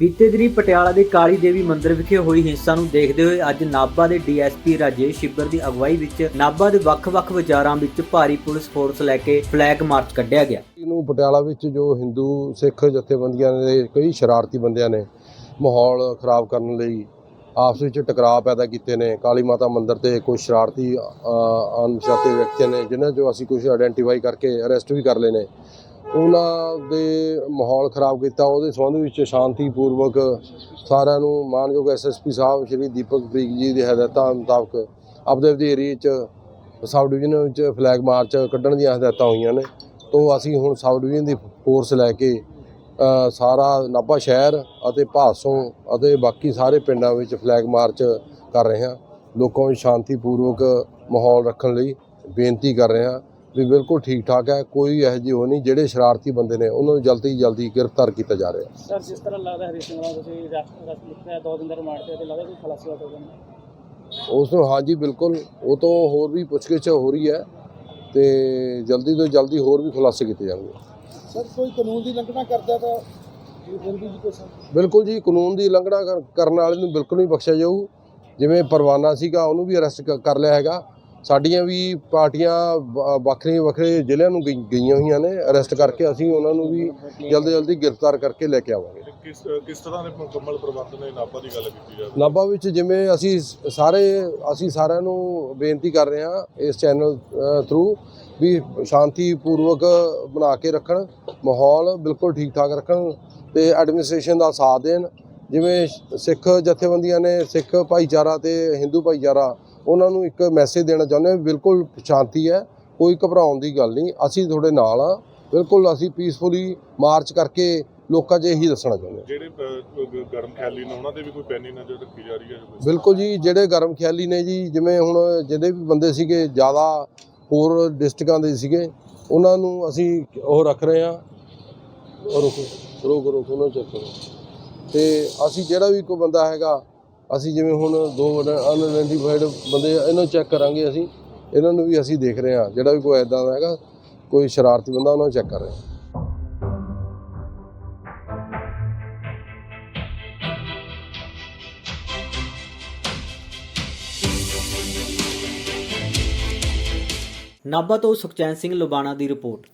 ਬੀਤੇ ਦਿਨੀ ਪਟਿਆਲਾ ਦੇ ਕਾਲੀ ਦੇਵੀ ਮੰਦਿਰ ਵਿਖੇ ਹੋਈ ਹਿੰਸਾ ਨੂੰ ਦੇਖਦੇ ਹੋਏ ਅੱਜ ਨਾਭਾ ਦੇ ਡੀਐਸਪੀ ਰਾਜੇਸ਼ ਸ਼ਿੱਬਰ ਦੀ ਅਗਵਾਈ ਵਿੱਚ ਨਾਭਾ ਦੇ ਵੱਖ-ਵੱਖ ਬਾਜ਼ਾਰਾਂ ਵਿੱਚ ਭਾਰੀ ਪੁਲਿਸ ਫੋਰਸ ਲੈ ਕੇ ਫਲੈਗ ਮਾਰਚ ਕੱਢਿਆ ਗਿਆ। ਨੂੰ ਪਟਿਆਲਾ ਵਿੱਚ ਜੋ ਹਿੰਦੂ ਸਿੱਖ ਜਥੇਬੰਦੀਆਂ ਦੇ ਕਈ ਸ਼ਰਾਰਤੀ ਬੰਦਿਆਂ ਨੇ ਮਾਹੌਲ ਖਰਾਬ ਕਰਨ ਲਈ ਆਪਸ ਵਿੱਚ ਟਕਰਾਅ ਪੈਦਾ ਕੀਤੇ ਨੇ। ਕਾਲੀ ਮਾਤਾ ਮੰਦਿਰ ਤੇ ਕੁਝ ਸ਼ਰਾਰਤੀ ਅ, ਵਿਅਕਤੀਆਂ ਨੇ ਜਿਨ੍ਹਾਂ ਜੋ ਅਸੀਂ ਕੁਝ ਆਇਡੈਂਟੀਫਾਈ ਕਰਕੇ ਅਰੈਸਟ ਵੀ ਕਰ ਲਏ ਨੇ। ਉਹਨਾਂ ਦੇ ਮਾਹੌਲ ਖਰਾਬ ਕੀਤਾ, ਉਹਦੇ ਸੰਬੰਧ ਵਿੱਚ ਸ਼ਾਂਤੀਪੂਰਵਕ ਸਾਰਿਆਂ ਨੂੰ ਮਾਨਯੋਗ ਐਸਐਸਪੀ ਸਾਹਿਬ, ਸ਼੍ਰੀ ਦੀਪਕ ਪ੍ਰੀਕ ਜੀ ਦੀ ਹਦਾਇਤਾਂ ਮੁਤਾਬਕ ਆਪਦੇ ਆਪਦੇ ਏਰੀਏ 'ਚ, ਸਬ ਡਿਵੀਜ਼ਨ ਵਿੱਚ ਫਲੈਗ ਮਾਰਚ ਕੱਢਣ ਦੀਆਂ ਹਦਾਇਤਾਂ ਹੋਈਆਂ ਨੇ। ਤੋਂ ਅਸੀਂ ਹੁਣ ਸਬ ਡਿਵੀਜ਼ਨ ਦੀ ਫੋਰਸ ਲੈ ਕੇ ਸਾਰਾ ਨਾਭਾ ਸ਼ਹਿਰ ਅਤੇ ਭਾਸੋਂ ਅਤੇ ਬਾਕੀ ਸਾਰੇ ਪਿੰਡਾਂ ਵਿੱਚ ਫਲੈਗ ਮਾਰਚ ਕਰ ਰਹੇ ਹਾਂ। ਲੋਕਾਂ ਨੂੰ ਸ਼ਾਂਤੀਪੂਰਵਕ ਮਾਹੌਲ ਰੱਖਣ ਲਈ ਬੇਨਤੀ ਕਰ ਰਹੇ ਹਾਂ। ਵੀ ਬਿਲਕੁਲ ਠੀਕ ਠਾਕ ਹੈ ਕੋਈ ਇਹੋ ਜਿਹੀ ਉਹ ਨਹੀਂ ਜਿਹੜੇ ਸ਼ਰਾਰਤੀ ਬੰਦੇ ਨੇ ਉਹਨਾਂ ਨੂੰ ਜਲਦੀ ਜਲਦੀ ਗ੍ਰਿਫਤਾਰ ਕੀਤਾ ਜਾ ਰਿਹਾ। ਸਰ ਜਿਸ ਤਰ੍ਹਾਂ ਲੱਗਦਾ ਹਰੀ ਸਿੰਘ ਵਾਲਾ ਤੁਸੀਂ ਰਸਤ ਲਿਖਿਆ ਦੋ ਦਿਨ ਦਾ ਰਿਮਾਂਡ ਤੇ ਲੱਗਦਾ ਕੋਈ ਖਲਾਸੀ ਹੋ ਜਾਣਾ ਉਸ ਨੂੰ ਹਾਂਜੀ ਬਿਲਕੁਲ ਉਹ ਤੋਂ ਹੋਰ ਵੀ ਪੁੱਛਗਿੱਛ ਹੋ ਰਹੀ ਹੈ ਤੇ ਜਲਦੀ ਤੋਂ ਜਲਦੀ ਹੋਰ ਵੀ ਖੁਲਾਸੇ ਕੀਤੇ ਜਾਣਗੇ। ਸਰ ਕੋਈ ਕਾਨੂੰਨ ਦੀ ਲੰਘਣਾ ਕਰਦਾ ਤਾਂ ਬਿਲਕੁਲ ਜੀ ਕਾਨੂੰਨ ਦੀ ਉਲੰਘਣਾ ਕਰ- ਕਰਨ ਵਾਲੇ ਨੂੰ ਬਿਲਕੁਲ ਨਹੀਂ ਬਖਸ਼ਿਆ ਜਾਊ। ਜਿਵੇਂ ਪਰਵਾਨਾ ਸੀਗਾ ਉਹਨੂੰ ਵੀ ਅਰੈਸਟ ਕਰ ਲਿਆ ਹੈਗਾ। ਸਾਡੀਆਂ ਵੀ ਪਾਰਟੀਆਂ ਵੱਖਰੇ ਵੱਖਰੇ ਜ਼ਿਲ੍ਹਿਆਂ ਨੂੰ ਗਈ- ਗਈਆਂ ਹੋਈਆਂ ਨੇ ਅਰੈਸਟ ਕਰਕੇ ਅਸੀਂ ਉਹਨਾਂ ਨੂੰ ਵੀ ਜਲਦੀ ਜਲਦੀ ਗ੍ਰਿਫਤਾਰ ਕਰਕੇ ਲੈ ਕੇ ਆਵਾਂਗੇ। ਕਿਸ ਕਿਸ ਤਰ੍ਹਾਂ ਦੇ ਮੁਕੰਮਲ ਪ੍ਰਬੰਧ ਨੇ? ਨਾਭਾ ਦੀ ਗੱਲ ਕੀਤੀ ਜਾਵੇ। ਨਾਭਾ ਵਿੱਚ ਜਿਵੇਂ ਅਸੀਂ ਸਾਰੇ ਅਸੀਂ ਸਾਰਿਆਂ ਨੂੰ ਬੇਨਤੀ ਕਰ ਰਹੇ ਹਾਂ ਇਸ ਚੈਨਲ ਥਰੂ ਵੀ ਸ਼ਾਂਤੀਪੂਰਵਕ ਬਣਾ ਕੇ ਰੱਖਣ ਮਾਹੌਲ ਬਿਲਕੁਲ ਠੀਕ ਠਾਕ ਰੱਖਣ ਤੇ ਐਡਮਿਨਿਸਟ੍ਰੇਸ਼ਨ ਦਾ ਸਾਥ ਦੇਣ। ਜਿਵੇਂ ਸਿੱਖ ਜਥੇਬੰਦੀਆਂ ਨੇ ਸਿੱਖ ਭਾਈਚਾਰਾ ਤੇ ਹਿੰਦੂ ਭਾਈਚਾਰਾ ਉਹਨਾਂ ਨੂੰ ਇੱਕ ਮੈਸੇਜ ਦੇਣਾ ਚਾਹੁੰਦੇ ਹਾਂ ਬਿਲਕੁਲ ਸ਼ਾਂਤੀ ਹੈ ਕੋਈ ਘਬਰਾਉਣ ਦੀ ਗੱਲ ਨਹੀਂ ਅਸੀਂ ਤੁਹਾਡੇ ਨਾਲ ਆ ਬਿਲਕੁਲ ਅਸੀਂ ਪੀਸਫੁਲੀ ਮਾਰਚ ਕਰਕੇ ਲੋਕਾਂ 'ਚ ਇਹੀ ਦੱਸਣਾ ਚਾਹੁੰਦੇ ਹਾਂ। ਜਿਹੜੇ ਗਰਮ ਖਿਆਲੀ ਨੇ ਉਹਨਾਂ ਦੇ ਵੀ ਕੋਈ ਪੈਨੀ ਨਜ਼ਰ ਰੱਖੀ ਜਾ ਰਹੀ ਹੈ? ਬਿਲਕੁਲ ਜੀ ਜਿਹੜੇ ਗਰਮ ਖਿਆਲੀ ਨੇ ਜੀ ਜਿਵੇਂ ਹੁਣ ਜਿਹੜੇ ਵੀ ਬੰਦੇ ਸੀਗੇ ਜ਼ਿਆਦਾ ਹੋਰ ਡਿਸਟ੍ਰਿਕਾਂ ਦੇ ਸੀਗੇ ਉਹਨਾਂ ਨੂੰ ਅਸੀਂ ਉਹ ਰੱਖ ਰਹੇ ਹਾਂ। ਰੁਕੋ ਰੁਕੋ ਰੁਕੋ ਉਹਨਾਂ ਚੈੱਕ ਕਰੋ। ਤੇ ਅਸੀਂ ਜਿਹੜਾ ਵੀ ਕੋਈ ਬੰਦਾ ਹੈਗਾ ਅਸੀਂ ਜਿਵੇਂ ਹੁਣ ਦੋ ਅਨਆਇਡੈਂਟੀਫਾਈਡ ਬੰਦੇ ਆ, ਇਹਨਾਂ ਨੂੰ ਚੈੱਕ ਕਰਾਂਗੇ ਅਸੀਂ। ਇਹਨਾਂ ਨੂੰ ਵੀ ਅਸੀਂ ਦੇਖ ਰਹੇ ਹਾਂ, ਜਿਹੜਾ ਵੀ ਕੋਈ ਐਦਾਂ ਦਾ ਹੈਗਾ, ਕੋਈ ਸ਼ਰਾਰਤੀ ਬੰਦਾ, ਉਹਨਾਂ ਨੂੰ ਚੈੱਕ ਕਰ ਰਹੇ ਹਾਂ। ਨਾਭਾ ਤੋਂ ਸੁਖਚੈਨ ਸਿੰਘ ਲੁਬਾਣਾ ਦੀ ਰਿਪੋਰਟ।